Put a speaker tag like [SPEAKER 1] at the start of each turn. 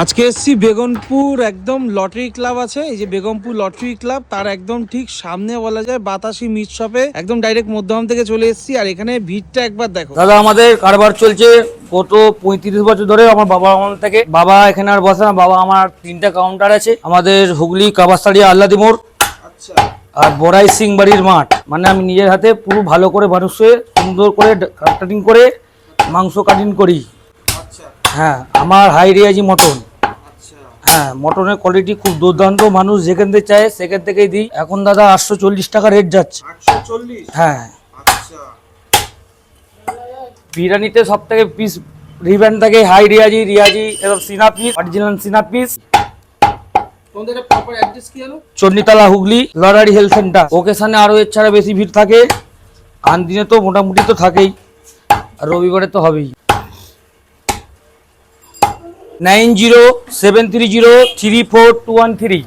[SPEAKER 1] আজকে এসছি বেগমপুর একদম লটারি ক্লাব আছে এই যে বেগমপুর লটারি ক্লাব তার একদম ঠিক সামনে বলা যায় বাতাসি মিট শপে একদম ডাইরেক্ট মধ্যম থেকে চলে এসেছি আর এখানে ভিড়টা একবার দেখো।
[SPEAKER 2] দাদা আমাদের কারবার চলছে গত পঁয়ত্রিশ বছর ধরে আমার বাবা আমার থেকে। বাবা এখানে আর বসে না বাবা আমার তিনটা কাউন্টার আছে। আমাদের হুগলি কাবাস্তাড়ি আল্লাদি মোড়।
[SPEAKER 1] আচ্ছা।
[SPEAKER 2] আর বড়াই সিং বাড়ির মাঠ মানে আমি নিজের হাতে পুরো ভালো করে মানুষে সুন্দর করে কাটিং করে মাংস কাটিং করি। হ্যাঁ আমার হাই রিয়াজি মটন হ্যাঁ মটনের কোয়ালিটি খুব দুর্দান্ত। মানুষ যেখান থেকে চায় সেখান থেকেই দিই। এখন দাদা আটশো চল্লিশ টাকা রেট যাচ্ছে। হ্যাঁ।
[SPEAKER 1] আচ্ছা।
[SPEAKER 2] বিরিয়ানিতে সব থেকে পিস রিব্যান্ড থাকে হাই রিয়াজি রিয়াজি এরকম সিনা পিস অরিজিনাল সিনা পিস চন্ডিতলা হুগলি লরারি হেলথ সেন্টার ওকেশানে আরও এর ছাড়া বেশি ভিড় থাকে। আন দিনে তো মোটামুটি তো থাকেই। আর রবিবারে তো হবেই। Nine zero seven three zero three four two one three.